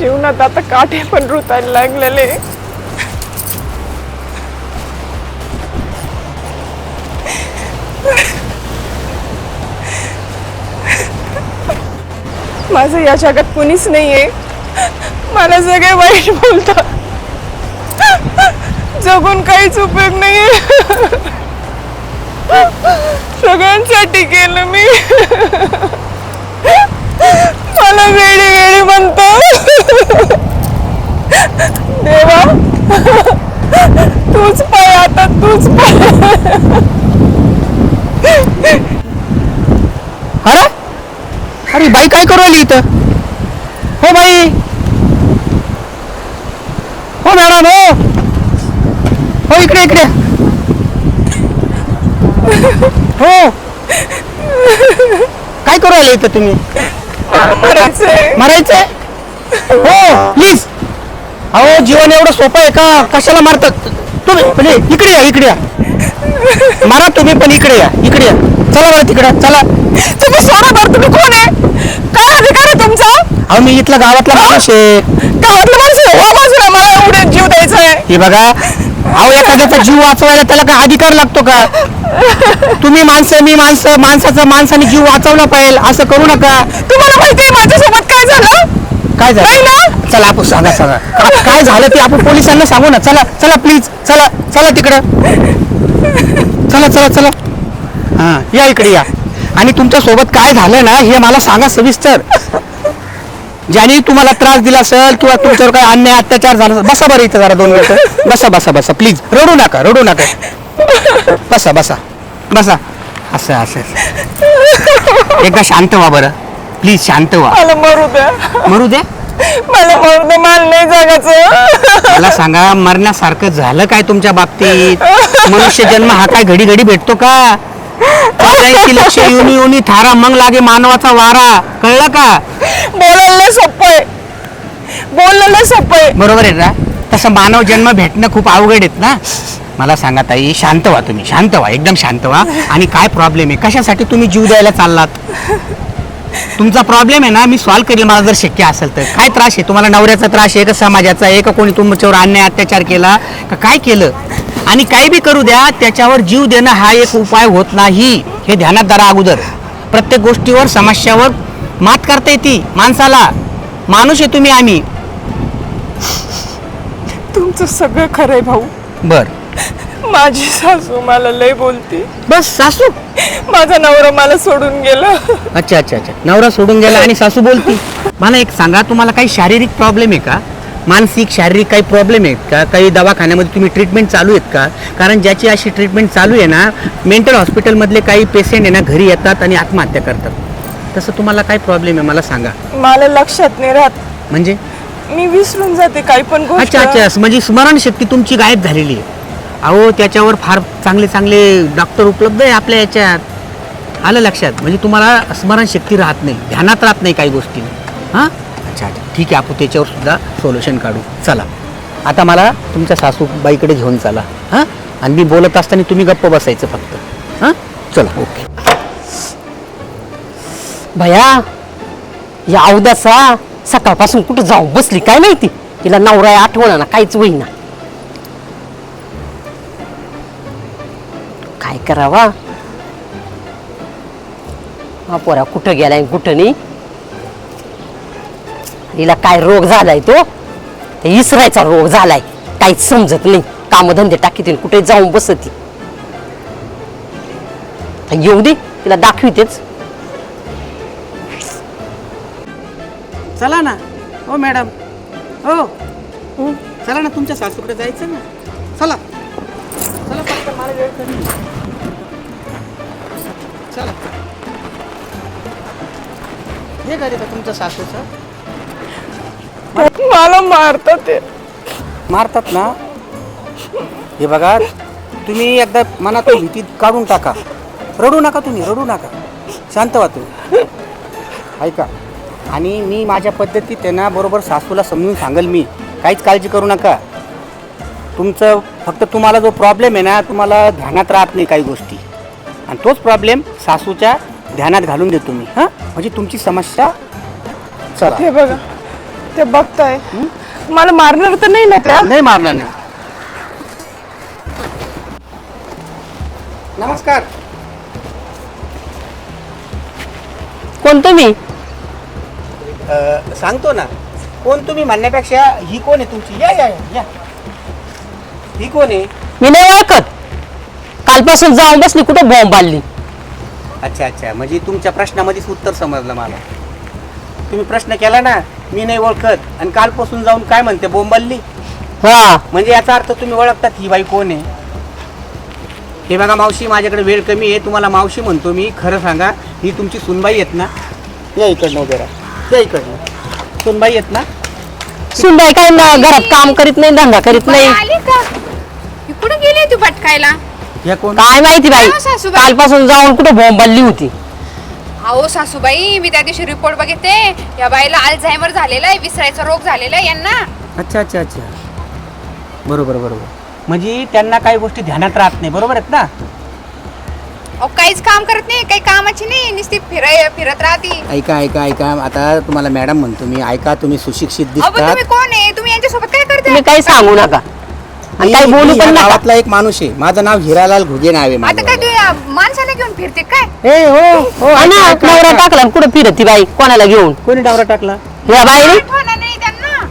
जीवनात आता काठे पण रुतायला लागलेले. माझं या जगात कुणीच नाहीये. मला सगळे वाईट बोलतात. जगून काहीच उपयोग नाहीये. सगळ्यांसाठी केलं मी. मला वेळी वेळी म्हणतो देवा. तूच पाय आता तूच पाय. अरे? अरे बाई काय करू राहिली इथं? हो बाई. हो मॅडम हो. हो इकडे इकडे. हो. काय करू राहिले इथं तुम्ही? मरायचंय. मारायचंय? हो प्लीज अहो जीवन एवढं सोपं आहे का? कशाला मारतात? तुम्ही म्हणजे इकडे या इकडे या. मारा तुम्ही पण इकडे या इकडे या. चला बरं तिकडं चला. तुम्ही सोडा बरं तुम्ही कोण आहे? काय अधिकार आहे तुमचा? अहो मी इथला गावातला माणूस आहे. गावातलं माणूस हो बाजूला मला एवढे जीव द्यायचा आहे. हे बघा अहो एखाद्याचा जीव वाचवायला त्याला काय अधिकार लागतो का? तुम्ही माणसं मी माणसं माणसाचं माणसाने जीव वाचवला पाहिजे असं करू नका. तुम्हाला माहिती आहे माझ्यासोबत काय झालं? काय नाही झालं ना? चला आपण सांगा सांगा. काय झालं ते आपण पोलिसांना सांगू ना. चला चला प्लीज चला चला तिकडं. चला चला चला. हा या इकडे या. आणि तुमच्यासोबत काय झालं ना हे मला सांगा सविस्तर. ज्याने तुम्हाला त्रास दिला असेल किंवा तुमच्यावर काय अन्याय अत्याचार झाला असेल बसा बरं इथं जरा दोन मिनिटं. बसा बसा बसा. प्लीज रडू नका रडू नका. बसा बसा. बसा. असं असं. एकदा शांत व्हा बरं. प्लीज शांत व्हा. मला मरू द्या. मरू द्या? मला मरू द्या मला नाही जगाचं मला सांगा मरण्यासारखं झालं काय तुमच्या बाबतीत? मनुष्य जन्म हा काय घडी घडी भेटतो का? चौऱ्याऐंशी लक्ष युनी युनी थारा मग लागे मानवाचा वारा. कळलं का? बोलायला लय सोपं आहे. बोलणं लय सोपं आहे. बरोबर आहे ना? तसं मानव जन्म भेटणं खूप अवघड आहेत ना? मला सांगा ताई शांत व्हा तुम्ही शांत व्हा एकदम शांत व्हा. आणि काय प्रॉब्लेम आहे? कशासाठी तुम्ही जीव द्यायला चाललात? तुमचा प्रॉब्लेम आहे ना मी सॉल्व्ह करेल मला जर शक्य असेल तर. काय त्रास आहे? तुम्हाला नवऱ्याचा त्रास आहे का समाजाचा आहे का कोणी तुमच्यावर अन्याय अत्याचार केला का काय केलं? आणि काही बी करू द्या त्याच्यावर जीव देणं हा एक उपाय होत नाही. हे ध्यानात धरा अगोदर. प्रत्येक गोष्टीवर समस्यावर मात करता येते माणसाला. माणूस आहे तुम्ही आम्ही. तुमचं सगळं खरं आहे भाऊ. बर. माझी सासू मला लय बोलते. बस सासू. माझा नवरा मला सोडून गेला. अच्छा अच्छा अच्छा. नवरा सोडून गेला आणि सासू बोलती. मला एक सांगा तुम्हाला काही शारीरिक प्रॉब्लेम आहे का? मानसिक शारीरिक काही प्रॉब्लेम आहेत का? काही दवाखान्यामध्ये तुम्ही ट्रीटमेंट चालू आहेत का? कारण ज्याची अशी ट्रीटमेंट चालू आहे ना मेंटल हॉस्पिटलमधले काही पेशंट आहे ना घरी येतात आणि आत्महत्या करतात. तसं तुम्हाला काय प्रॉब्लेम आहे? मला सांगा. मला लक्षात नाही राहत. म्हणजे? मी विसरून जाते काही पण अच्छा अच्छा. म्हणजे स्मरणशक्ती तुमची गायब झालेली आहे. अहो त्याच्यावर फार चांगले चांगले डॉक्टर उपलब्ध आहे आपल्या याच्यात. आलं लक्षात? म्हणजे तुम्हाला स्मरणशक्ती राहत नाही ध्यानात राहत नाही काही गोष्टी. हां? अच्छा अच्छा. ठीक आहे आपण त्याच्यावर सुद्धा सोल्युशन काढू. चला. आता मला तुमच्या सासूबाईकडे घेऊन चला. हां? आणि मी बोलत असताना तुम्ही गप्प बसायचं फक्त. हां? चला ओके. भया या अवदासा सकाळपासून कुठं जाऊ बसली काय माहिती? तिला नवरा आठवण ना काहीच होईना. काय करावा? हा पोरा कुठं गेलाय कुठं नाही? हिला काय रोग झालाय तो? ते इसरायचा रोग झालाय. काहीच समजत नाही. कामधंदे टाकीतील कुठे जाऊन बसती येऊ दे तिला दाखवितेच. चला ना. हो मॅडम. हो. हो चला ना तुमच्या सासूकडे जायचं ना. चला. चला मला वेळ कमी चला. हे घरी का तुमच्या सासूचं? मला मारतात ते. मारतात ना? हे बघा तुम्ही एकदा मनातून भीती काढून टाका. रडू नका तुम्ही रडू नका. शांत व्हा तुम्ही. ऐका आणि मी माझ्या पद्धतीत त्यांना बरोबर सासूला समजून सांगेल मी. काहीच काळजी करू नका. तुमचं फक्त तुम्हाला जो प्रॉब्लेम आहे ना तुम्हाला ध्यानात राहत नाही काही गोष्टी. आणि तोच प्रॉब्लेम सासूच्या ध्यानात घालून देतो मी. हां? म्हणजे तुमची समस्या चला. हे बघा. ते बघताय. मला मारणार तर नाही ना त्या? नाही मारणार नाही. नमस्कार. कोण तुम्ही? अ, सांगतो ना. कोण तुम्ही म्हणण्यापेक्षा ही कोण आहे तुमची? या या या, या. ही कोण आहे? मी नाही ओळखत. कालपासून जाऊन बसली कुठं बॉम्ब बांधली अच्छा अच्छा. म्हणजे तुमच्या प्रश्नामध्येच उत्तर समजलं मला. तुम्ही प्रश्न केला ना मी नाही ओळखत. आणि कालपासून जाऊन काय म्हणते बोंबलली हा. म्हणजे याचा अर्थ तुम्ही ओळखतात ही बाई कोण आहे? हे बघा मावशी माझ्याकडे वेळ कमी आहे. तुम्हाला मावशी म्हणतो मी. खरं सांगा ही तुमची सुनबाई आहेत ना? या इकडनं राहा. या इकडनं. सुनबाई आहेत ना? सुनबाई काय ना घरात काम करीत नाही धंदा करीत नाही. आली का? ही कुठे गेली तू भटकायला? या कोण? काय माहिती बाई? हो सासूबाई? कालपासून जाऊन कुठं बॉम्ब बांधली होती. अहो सासूबाई मी त्या दिवशी रिपोर्ट बघितले. या बाईला अल्झायमर झालेला आहे विसरायचा रोग झालेला आहे यांना. अच्छा अच्छा अच्छा. बरोबर बरोबर. म्हणजे त्यांना काही गोष्टी ध्यानात राहत नाही बरोबर आहेत ना? अहो काहीच काम करत नाही काही कामाची नाही. नुसती फिराय फिरत राहती. ऐका ऐका ऐका. आता तुम्हाला मॅडम म्हणतो मी ऐका तुम्ही सुशिक्षित अहो दिसतात. तुम्ही कोण आहे? तुम्ही यांच्यासोबत काय करताय? तुम्ही काही सांगू नका. आणि काही बोलू पण नका. गावातला एक माणूस आहे. माझं नाव हिरालाल घुगे नाव आहे आता काय माझं तू या माणसाला घेऊन फिरते काय? ए हो हो हा ना, ऐका, ऐका, नवरा ऐका. टाकला आणि कुठं फिरती बाई? कोणाला घेऊन? कोणी डावरा टाकला? या बाईने आठवण नाही त्यांना.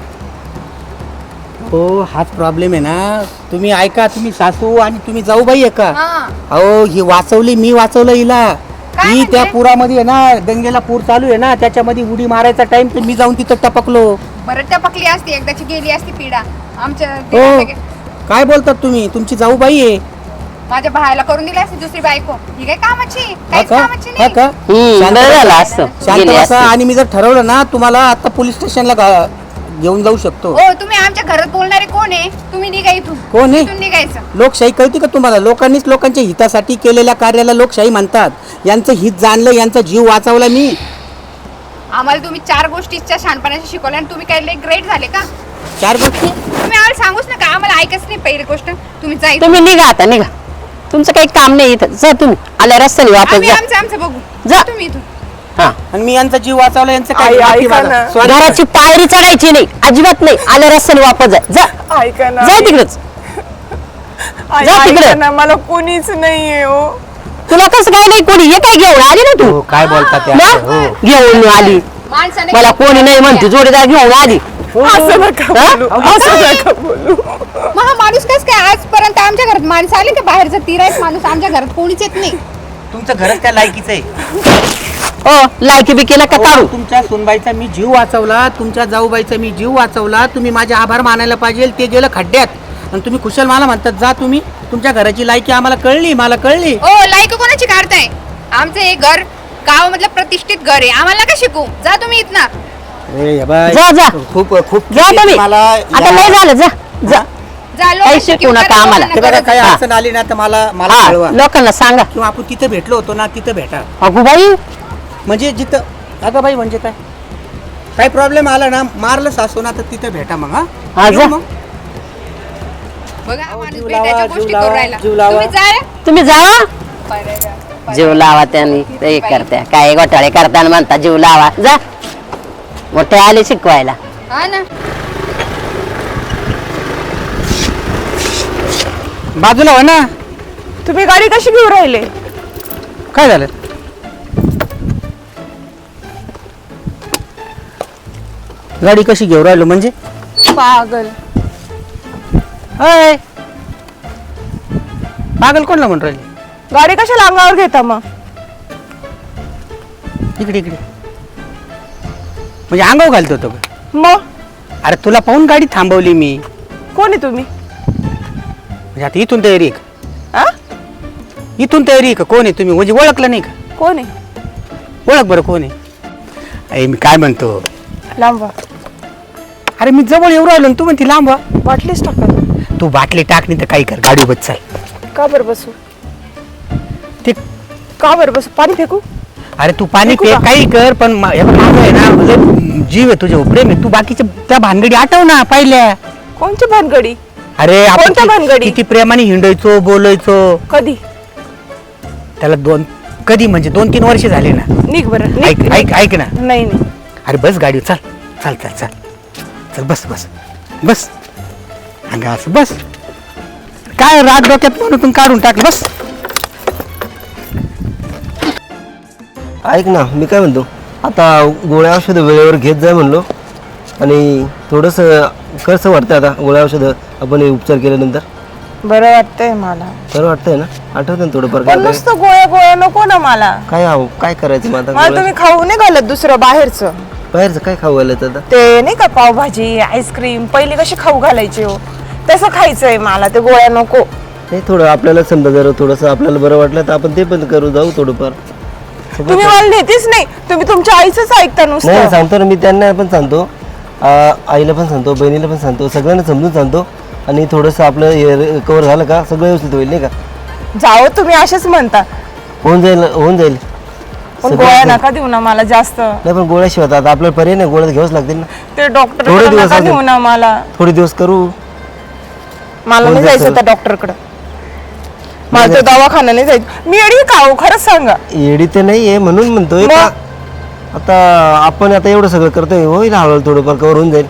हो हाच प्रॉब्लेम आहे ना. तुम्ही ऐका तुम्ही सासू आणि तुम्ही जाऊ बाई आहे का हा. अहो ही वाचवली मी वाचवलं हिला. काय ही म्हणजे? त्या पुरामध्ये आहे ना गंगेला पूर चालू आहे ना त्याच्यामध्ये उडी मारायचा टाइम तर मी जाऊन तिथं टपकलो. बरं टपकली असती एकदाची गेली असती पिढा आमच्या हो. काय बोलतात तुम्ही? तुमची जाऊ बाई आहे. माझ्या भायला करून दिली असती दुसरी बायको. ही काय कामाची? हा काहीच का? कामाची हा नाही. का? हम्म, शांत बरं बसा. झालं असं शांत गेली बसा. असती. आणि मी जर ठरवलं ना तुम्हाला आता पोलीस स्टेशनला गा- घेऊन जाऊ शकतो. हो तुम्ही आमच्या घरात बोलणारे कोण आहे? तुम्ही निघा इथून. कोण आहे? इथून निघायचं. लोकशाही कळते का तुम्हाला? लोकांनीच लोकांच्या हितासाठी केलेल्या कार्याला लोकशाही म्हणतात. यांचं हित जाणलं यांचा जीव वाचवला मी. आम्हाला तुम्ही चार गोष्टीच्या शहाणपणाशी शिकवल्या आणि तुम्ही काय लई ग्रेट झाले का? चार गोष्टी. तुम्ही आम्हाला सांगूच नका आम्हाला ऐकच नाही पहिली गोष्ट. तुम्ही जाईल तुम्ही निघा आता निघा. तुमचं काही काम नाही इथं. जा तुम्ही. आल्या रस्त्याने वापस आम्ही जा. आमचं आमचं बघू. जा. तुम्ही इथून. हा. आणि मी यांचा जीव वाचवला यांचं आई, काय माफी ऐका मागा. ना. Sorry. घराची पायरी चढायची नाही. अजिबात नाही. आल्या रस्त्याने वापस जा. जा. ऐका ना. जा तिकडच. आई, जा तिकडे. ऐका ना. मला कोणीच नाहीये हो. तुला कसं काय नाही. कोणी हे काय घेऊन आली ना हो, तू काय बोलतात ना? हो. घेऊन आली. माणसाने मला कोणी नाही म्हणते जोडीदार घेऊन आली. असं नका? बोलू. असं नका बोलू. मग हा माणूस कस काय आजपर्यंत आमच्या घरात माणसं आली का बाहेरचा? तिरायच माणूस आमच्या घरात कोणीच येत नाही. तुमचं घरच त्या लायकीचं आहे? हो लायकी बी केला का हो, तुमच्या सुनबाईचा मी जीव वाचवला तुमच्या जाऊबाईचा मी जीव वाचवला तुम्ही माझे आभार मानायला पाहिजे ते गेलं खड्ड्यात. आणि तुम्ही कुशल मला म्हणतात जा तुम्ही तुमच्या घराची लायकी आम्हाला कळली मला कळली. ओ लायक कोणाची काढताय? आमचं हे घर गावामधलं प्रतिष्ठित घर आहे. आम्हाला का शिकू? जा तुम्ही इथनं. ए, बाय, जा, जा. खूप खूप जा तुम्ही. मला आता या- लय झालं जा जा. जा काही लोकांची शिकवू किंमत नका आम्हाला. लोकांना ते बघा गरज काही हा. अडचण आली ना तर मला मला हा कळवा. लोकांना सांगा. किंवा आपण तिथे भेटलो होतो ना तिथं भेटा. अगो बाई. म्हणजे जिथं अगं बाई म्हणजे काय? काही प्रॉब्लेम आला ना मारलं सासू ना तर तिथे भेटा मग हा? हा, येऊ जा. मग. बघा अहो, माणूस जीव भेटायच्या लावा, गोष्टी जीव करू लावा, राहिला. जीव लावा. तुम्ही जा तुम्ही जावा बरं. जीव लावा त्यांनी ते करत्या. काय घोटाळे करताना म्हणता जीव लावा. जा. मोठे आले शिकवायला. हा ना. बाजूला हो ना. तुम्ही गाडी कशी घेऊन राहिले? काय झालं? गाडी कशी घेऊ राहिलो म्हणजे? पागल. अय. पागल कोणला म्हणून राहिली? गाडी कशा अंगावर घेता मग? इकडे इकडे. म्हणजे अंगाव घालतो होतो का? मग? अरे तुला पाहून गाडी थांबवली मी. कोण आहे तुम्ही? म्हणजे आता इथून तयारी आहे का? आ? इथून तयारी आहे का? कोण आहे तुम्ही? म्हणजे ओळखलं नाही का? कोण आहे? ओळख बरं कोण आहे? अरे मी काय म्हणतो? लांबा अरे मी जवळ येऊ राहिलो तू म्हणते लांब व्हा. बाटलीच टाका. तू बाटली टाकणी तर काही कर गाडी बच चाल. का बरं बसू? ते का बरं बसू? पाणी फेकू? अरे तू पाणी पे? काही कर पण मा- हे बघ, माझं आहे ना लय जीव आहे तुझ्या प्रेम आहे तू बाकीच्या त्या भानगडी आठव ना पाहिल्या. कोणची भानगडी? अरे आपण कोणत्या भानगडी? किती प्रेमाने हिंडायचो बोलायचो. कधी? त्याला दोन कधी म्हणजे दोन तीन वर्ष झाले ना. निघ बरं निघ, ऐक. ऐक ऐक ना. नाही नाही. अरे बस गाडी चाल. चाल चाल चाल. चल बस बस. बस. अंगा असं बस. काय राग डोक्यात म्हणून काढून टाकलं बस. ऐक ना मी काय म्हणतो? आता गोळ्या औषधं वेळेवर घेत जाय म्हणलो. आणि थोडंसं कसं वाटतं आता गोळ्या औषधं? आपण हे उपचार केल्यानंतर? बरं वाटतंय मला. बरं वाटतंय ना? आठवतं ना थोडंफार पण काय? काय नुसतं गोळ्या गोळ्या नको ना मला. काय आहो काय करायचं मग आता मला गोळ्या? तुम्ही खाऊ नाही घालत दुसरं बाहेरचं. बाहेरचं काय खाऊ घालायचं आता? ते नाही का पावभाजी आईस्क्रीम पहिली कशी खाऊ घालायची हो? तसं खायचंय मला ते गोळ्या नको. नाही थोडं आपल्याला समजा जर थोडंसं आपल्याला बरं वाटलं तर आपण ते पण करू जाऊ थोडंफार. तुम्ही मला नेतेच नाही. तुम्ही तुमच्या आईच ऐकता नाही नुसतं. सांगतो ना मी त्यांना पण सांगतो. आ, आईला पण सांगतो बहिणीला पण सांगतो सगळ्यांना समजून सांगतो. आणि थोडंसं आपलं कवर झालं का सगळं व्यवस्थित होईल नाही का? जाओ तुम्ही असेच म्हणता. होऊन जाईल होऊन जाईल. पण सगळं गोळ्या होईल. नका देऊ ना मला जास्त. नाही पण गोळ्याशिवाय आता आता आपल्याला पर्याय नाही गोळ्या घ्यावंच लागतील ना. ते डॉक्टर थोडे दिवस नका अजून. देऊ ना मला. थोडे दिवस करू. मला नाही जायचं त्या डॉक्टरकडे मला तर दवाखाना नाही जायचं मी अडी का हो? खरंच सांगा. येडी तर नाही आहे म्हणून म्हणतोय मग? का आता आपण आता एवढं सगळं करतोय होईल हळूहळू थोडंफार कवर होऊन जाईल.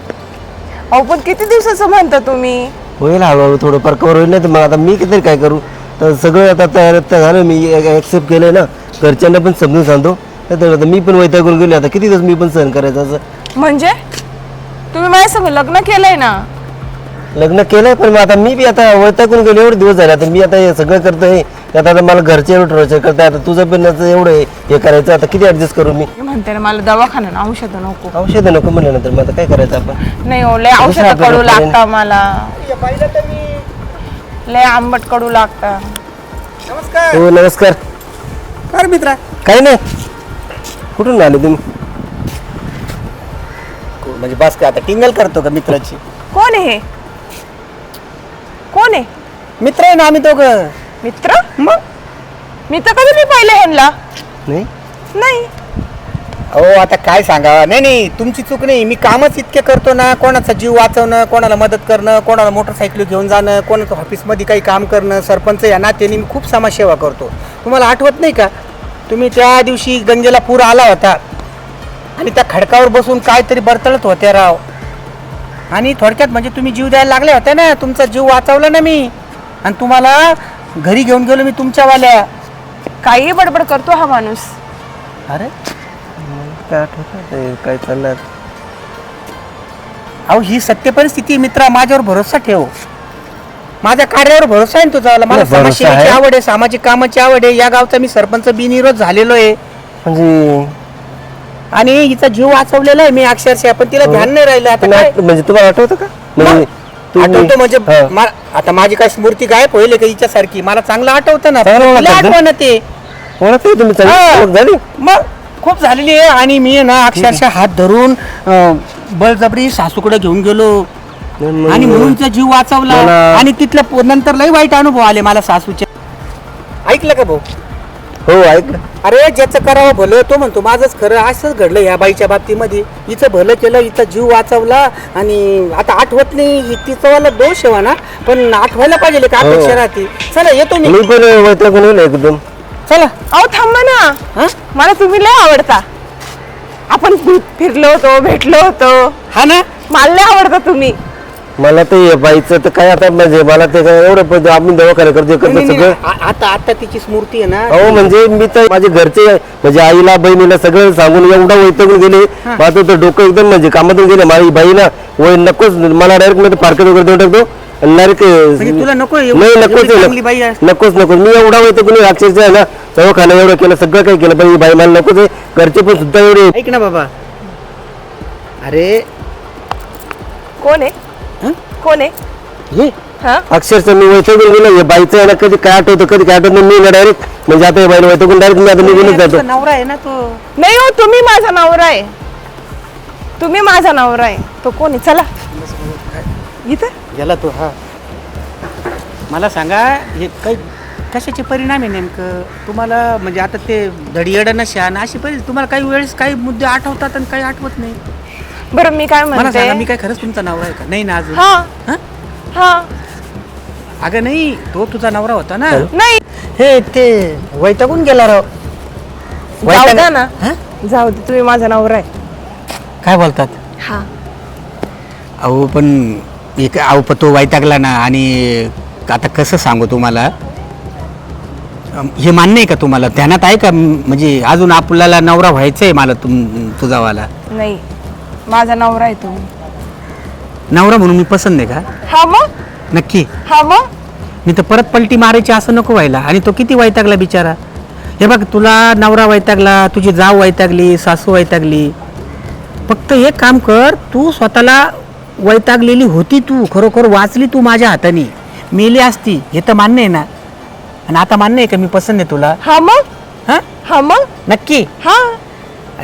अहो पण किती दिवसाचं म्हणता तुम्ही? होईल हळूहळू थोडंफार कवर होईल नाही तर मग आता मी किती काय करू? तर सगळं आता तयार तयार झालं मी ॲक्सेप्ट केलंय ना घरच्यांना पण समजून सांगतो. नाही तर आता मी पण वैतागून गेलो आता किती दिवस मी पण सहन करायचं असं? म्हणजे? तुम्ही माझ्या संग लग्न केलंय ना? लग्न केलंय पण मग आता मी बी आता वैतागून गेलो एवढे दिवस झाले. आता मी आता हे सगळं करतोय त्यात आता मला घरचे एवढं ठरवायचं करताय आता तुझं पण एवढं हे- हे करायचं आता किती ऍडजस्ट करू मी? मी म्हणते ना मला दवाखाना ना औषध नको. औषधं नको म्हणल्यानंतर मग आता काय करायचं आपण? नाही हो लय औषध कडू लागता मला. लय आंबट कडू लागता. नमस्कार. हो नमस्कार. कर मित्रा? काही नाही. कुठून आले तुम्ही? म्हणजे बस का आता टिंगल करतो का मित्राची? कोण आहे हे? कोण आहे? मित्र आहे ना आम्ही दोघं. मित्र? मग? मी तर कधी नाही पाहिले ह्यांना नाही. नाही. अहो आता काय सांगा नाही नाही तुमची चूक नाही. मी कामच इतके करतो ना कोणाचा जीव वाचवणं कोणाला मदत करणं कोणाला मोटरसायकल घेऊन जाणं कोणाचं ऑफिसमध्ये काही काम करणं सरपंच या नात्याने मी खूप समाजसेवा करतो. तुम्हाला आठवत नाही का? तुम्ही त्या दिवशी गंगेला पूर आला होता. आणि त्या खडकावर बसून काहीतरी बरतळत होत्या राव. आणि थोडक्यात म्हणजे तुम्ही जीव द्यायला लागले होते ना तुमचा जीव वाचवला ना मी. आणि तुम्हाला घरी घेऊन गेलो मी तुमच्यावाल्या. काही बडबड करतो हा माणूस. अरे काय आठवत काय चाललं अहो ही सत्य परिस्थिती आहे, मित्रा माझ्यावर भरोसा ठेव. माझ्या कार्यावर भरोसा आहे ना तुझा मला भरोसा समाजसेवेची आहे. आवड आहे सामाजिक कामाची आवड आहे. या गावचा मी सरपंच बिनविरोध झालेलो आहे. म्हणजे आणि हिचा जीव वाचवलेला आहे मी अक्षरशः पण तिला ध्यान नाही राहिलं. आता काय? म्हणजे तुम्हाला आठवतं का? म्हणजे तुम्ही- आठवतं म्हणजे हा. मा- आता माझी काय स्मृती गायब होईल का हिच्यासारखी? मला चांगलं आठवतं ना. चांगलं तिला आठवतं? आठवण ते ओळखते तुम्ही चांगली. ओळख झाली? मग खूप झालेली आहे आणि मी आहे ना अक्षरशः हात धरून अं, बळजबरी सासूकडे घेऊन गेलो. आणि म्हणून तिचा जीव वाचवला. मला- आणि तिथल्या पो- नंतर लय वाईट अनुभव आले मला सासूचे. ऐकलं का भाऊ? हो ऐक अरे ज्याचं करावं भलं तो म्हणतो माझंच खरं असंच घडलं या बाईच्या बाबतीमध्ये. हिचं भलं केलं हिचा जीव वाचवला आणि आता आठवत नाही हि- तिचा वाला दोष आहे ना पण आठवायला पाहिजे का हो. अपेक्षा राहते. चला येतो मी. मी पण वैतागून एकदम. चला. अहो थांबा ना. हा? मला तुम्ही लय आवडता. आपण फि- फिरलो होतो भेटलो होतो. हा ना? मला लय आवडता तुम्ही. मला ते हे बाईचं तर काय आता म्हणजे मला ते काय एवढं पण आम्ही दवाखाना करतो करतो सगळं. आता आता तिची स्मृती आहे ना. अहो म्हणजे मी तर माझे घरचे म्हणजे आईला बहिणीला सगळं सांगून एवढा वैतागून गेले. माझं तर डोकं एकदम म्हणजे कामातून गेले. माझी बाईला वय नकोच मला डायरेक्टमध्ये पार्केट वगैरे देऊन टाकतो. आणि डायरेक्ट म्हणजे तुला नको नाही नकोच. नकोच नकोच. मी एवढा वैतागून अक्षरशः आहे ना दवाखाना एवढं केलं सगळं काही केलं पण ही बाई मला नकोच आहे. घरचे पण सुद्धा एवढे ऐक ना बाबा. अरे कोण आहे? हं? कोण आहे? हे? हा? अक्षरशः मी वैतागून गेलो. हे बाईचं आहे ना कधी काय आठवतं कधी काय आठवत मी ना डायरेक्ट म्हणजे आता हे बाईला वैतागून डायरेक्ट मी आता निघूनच जातो. नवरा आहे ना तो? नाही हो तुम्ही माझा नवरा आहे. तुम्ही माझा नवरा आहे. तो कोण आहे? चला. इथं? गेला तो हा. मला सांगा हे काही कशाचे परिणाम आहे नेमकं? तुम्हाला म्हणजे आता ते धडियड नशान अशी परिस्थिती तुम्हाला काही वेळेस काही मुद्दे आठवतात आणि काही आठवत नाही? बरं मी काय मला म्हणते? सांगा मी काय खरंच तुमचा नवरा आहे का? नाही ना अजून. हा. हं? हा. अगं नाही तो तुझा नवरा होता ना? नाही. हे ते वैतागून गेला राव. जाऊ द्या ना. हं? जाऊ दे तुम्ही माझा नवरा आहे. काय बोलतात? हा. अहो पण एक अहो पण तो वैतागला ना आणि आता कसं सांगू तुम्हाला? अम, हे मान्य आहे का तुम्हाला? ध्यानात आहे का? म्हणजे अजून आपल्याला नवरा व्हायचा आहे मला तुम तुझावाला? नाही. माझा नवरा आहे तुम्ही नवरा म्हणून मी पसंत आहे का? हा मग? नक्की. हा मग? मी तर परत पलटी मारायची असं नको व्हायला. आणि तो किती वैतागला बिचारा. हे बघ तुला नवरा वैतागला तुझी जाव वैतागली सासू वैतागली. फक्त एक काम कर तू स्वतःला वैतागलेली होती तू खरोखर वाचली तू माझ्या हाताने. मेली असती हे तर मान्य आहे ना. आणि आता मान्य आहे का मी पसंत आहे तुला? हा मग? हां? हा मग? नक्की. हा.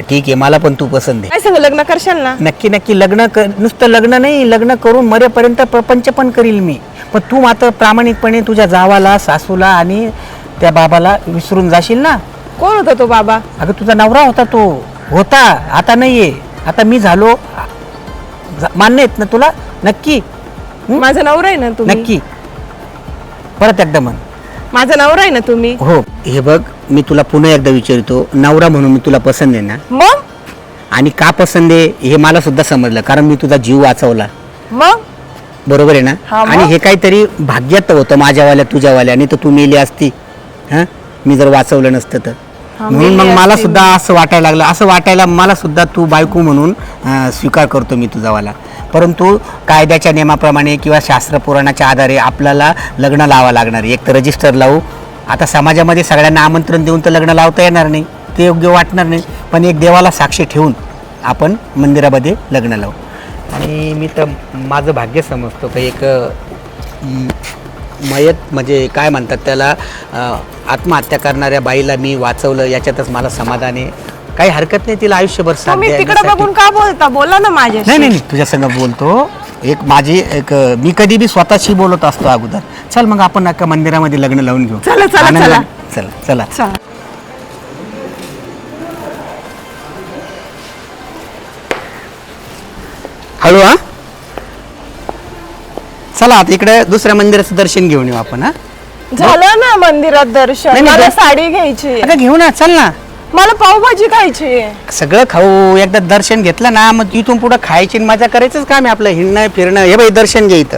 ठीक आहे मला पण तू पसंत आहे. काय सांग लग्न करशाल ना? नक्की नक्की लग्न क नुसतं लग्न नाही लग्न करून मरेपर्यंत प्रपंच पण करील मी. पण तू मात्र प्रामाणिकपणे तुझ्या जावाला सासूला आणि त्या बाबाला विसरून जाशील ना? कोण होता तो बाबा? अगं तुझा नवरा होता तो. होता आता नाहीये. आता मी झालो. जा- मान्य आहेत ना तुला? नक्की. माझा नवरा आहे ना तुम्ही? नक्की. परत एकदा म्हण. माझा नवरा आहे ना तुम्ही? हो. हे बघ मी तुला पुन्हा एकदा विचारतो नवरा म्हणून मी तुला पसंत आहे ना? मग? आणि का पसंत आहे हे मला सुद्धा समजलं कारण मी तुझा जीव वाचवला. मग? बरोबर आहे ना? हा मग? आणि हे काहीतरी भाग्यात होतं माझ्यावाल्या तुझ्यावाल्या आणि तर तू मेली असती. हा? मी जर वाचवलं नसतं तर. हा, म्हणून मग मेली असती. सुद्धा असं वाटायला लागलं. असं वाटायला मला सुद्धा तू बायको म्हणून अं, स्वीकार करतो मी तुझावाला. परंतु कायद्याच्या नियमाप्रमाणे किंवा शास्त्र पुराणाच्या आधारे आपल्याला लग्न लावा लागणार. आहे. एक तर रजिस्टर लावू आता समाजामध्ये सगळ्यांना आमंत्रण देऊन तर लग्न लावता येणार नाही ते योग्य वाटणार नाही पण एक देवाला साक्षी ठेवून आपण मंदिरामध्ये लग्न लावू. आणि मी तर माझं भाग्य समजतो का एक मयत म्हणजे काय म्हणतात त्याला आत्महत्या करणाऱ्या बाईला मी वाचवलं याच्यातच मला समाधान आहे. काही हरकत नाही तिला आयुष्यभर साथ तुम्ही तिकडे. बघून का बोलता? बोला ना नाही नाही माझ्याशी नाही तुझ्या संग बोलतो. एक माझी एक मी कधी बी स्वतःशी बोलत असतो अगोदर. चल मग आपण एका मंदिरामध्ये लग्न लावून घेऊ. चला, चला. चला. चला चला. चला. हळू हा. चला आता इकडे दुसऱ्या मंदिराचं दर्शन घेऊन येऊ आपण हा. झालं ना मंदिरात दर्शन. नाही, नाही, मला साडी घ्यायची. अगं घेऊ ना चल ना. मला पावभाजी खायची. सगळं खाऊ. एकदा दर्शन घेतलं ना मग तिथून पुढं खायची आणि मजा करायचंच काम आहे आपलं. हिंडणं फिरणं हे बाई दर्शन घे इथं.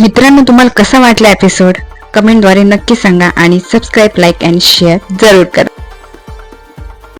मित्रांनो तुम्हाला कसा वाटला एपिसोड कमेंटद्वारे नक्की सांगा आणि सबस्क्राईब लाईक अँड शेअर जरूर करा.